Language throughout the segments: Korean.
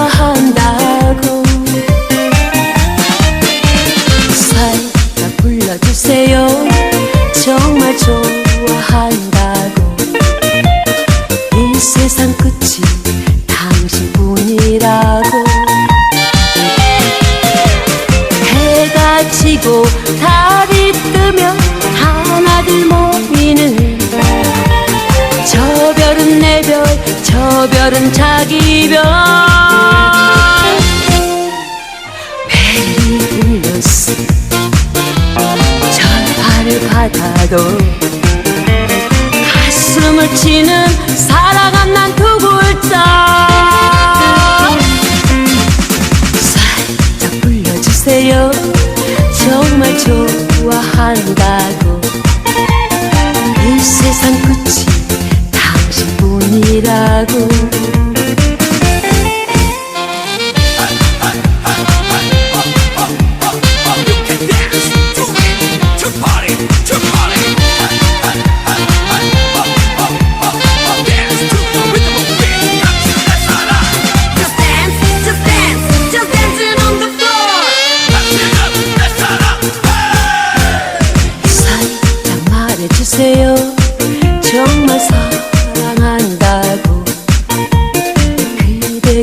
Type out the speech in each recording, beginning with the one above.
좋아한다고. 살다 불러주세요. 정말 좋아한다고. 이 세상 끝이 당신뿐이라고. 해가 지고 달이 뜨면 하나들 모이는 저 별은 내 별, 저 별은 자기 별. 전화를 받아도 가슴을 치는 사랑한 난 두 글자. 살짝 불러주세요. 정말 좋아한다고. 이 세상 끝이 당신뿐이라고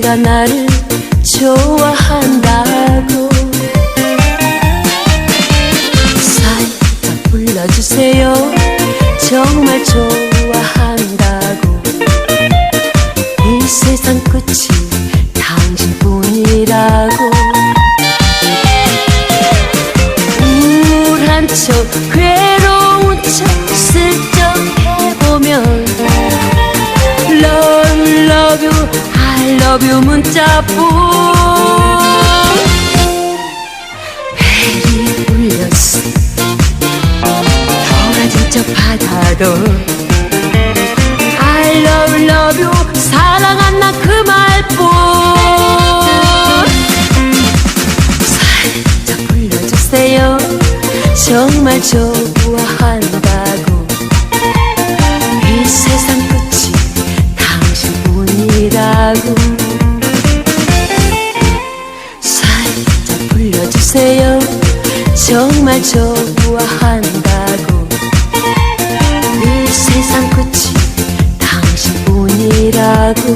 그대가 나를 좋아한다고. 살짝 불러주세요. 정말 좋아한다고. 이 세상 끝이 당신뿐이라고. 우울한 척 괴 You 문자뿐 벨이 울렸어. 더워진 척 받아도 I love love you. 사랑한 나 그 말뿐. 살짝 불러주세요. 정말 좋아한다고. 이 세상 끝이 당신뿐이라고 정말 좋아한다고. 이 세상 끝이 당신뿐이라고